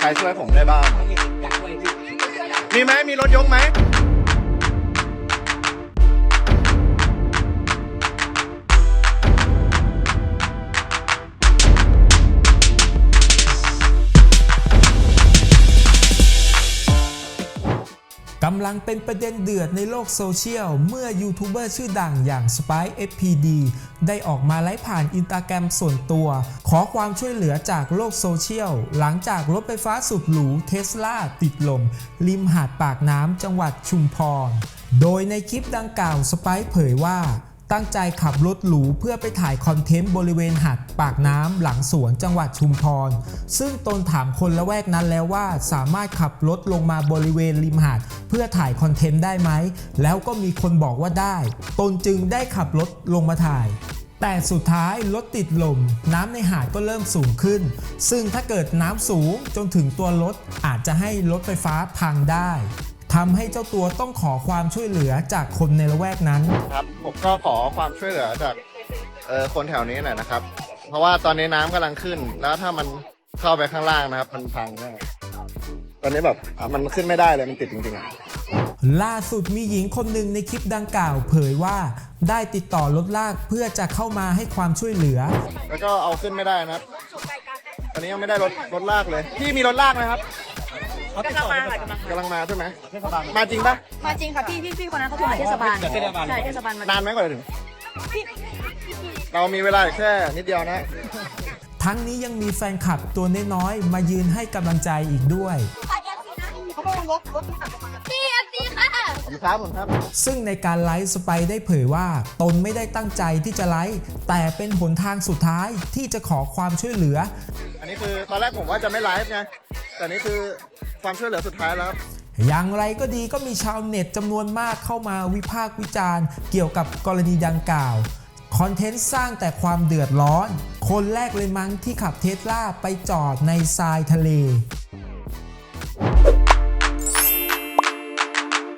ใครช่วยผมได้บ้าง มีไหมมีรถยกไหมำลังเป็นประเด็นเดือดในโลกโซเชียล เมื่อยูทูบเบอร์ชื่อดังอย่าง Spike FPD ได้ออกมาไลฟ์ผ่านอินสตาแกรมส่วนตัว ขอความช่วยเหลือจากโลกโซเชียล หลังจากรถไฟฟ้าสุดหรูเทสลาติดลม ริมหาดปากน้ำจังหวัดชุมพร โดยในคลิปดังกล่าวสไปเผยว่า ตั้งใจขับรถหรูเพื่อไปถ่ายคอนเทนต์บริเวณหาดปากน้ำหลังสวนจังหวัดชุมพร ซึ่งตนถามคนละแวกนั้นแล้วว่าสามารถขับรถลงมาบริเวณริมหาด เพื่อถ่ายคอนเทนต์ได้ไหม แล้วก็มีคนบอกว่าได้ ตนจึงได้ขับรถลงมาถ่ายแต่สุดท้ายรถติดลม น้ำในหาดก็เริ่มสูงขึ้น ซึ่งถ้าเกิดน้ำสูงจนถึงตัวรถอาจจะให้รถไฟฟ้าพังได้ ทำให้เจ้าตัวต้องขอความช่วยเหลือจากคนในละแวกนั้น ครับผมก็ขอความช่วยเหลือจากเออคนแถวนี้หน่อยนะครับ เพราะว่าตอนนี้น้ำกำลังขึ้น แล้วถ้ามันเข้าไปข้างล่างนะครับ มันพังแน่ตอนนี้แบบอะมันขึ้นไม่ได้เลยมันติดจริงๆอะ ล่าสุดมีหญิงคนหนึ่งในคลิปดังกล่าว เผยว่าได้ติดต่อรถลากเพื่อจะเข้ามาให้ความช่วยเหลือ แล้วก็เอาขึ้นไม่ได้นะครับ ตอนนี้ยังไม่ได้รถรถลากเลย พี่มีรถลากไหมครับ กำลังมาค่ะกำลังมากำลังมาใช่ไหมมาจริงปะมาจริงค่ะพี่พี่พี่คนนั้นเขาโทรหาเทศบาลใช่เทศบาลมานานไหมกว่าจะถึงพี่เรามีเวลาอีกแค่นิดเดียวนะ ทั้งนี้ยังมีแฟนคลับตัวน้อยๆมายืนให้กำลังใจอีกด้วยเขาบอกรถรถพี่เอฟซีค่ะผมครับผมครับ ซึ่งในการไลฟ์สไปได้เผยว่า ตนไม่ได้ตั้งใจที่จะไลฟ์แต่เป็นหนทางสุดท้ายที่จะขอความช่วยเหลือ อันนี้คือตอนแรกผมว่าจะไม่ไลฟ์ไงแต่นี่คือ ความช่วยเหลือสุดท้ายแล้วครับ อย่างไรก็ดีก็มีชาวเน็ตจำนวนมากเข้ามาวิพากษ์วิจารณ์ เกี่ยวกับกรณีดังกล่าว คอนเทนต์สร้างแต่ความเดือดร้อน คนแรกเลยมั้งที่ขับเทสลาไปจอดในทรายทะเล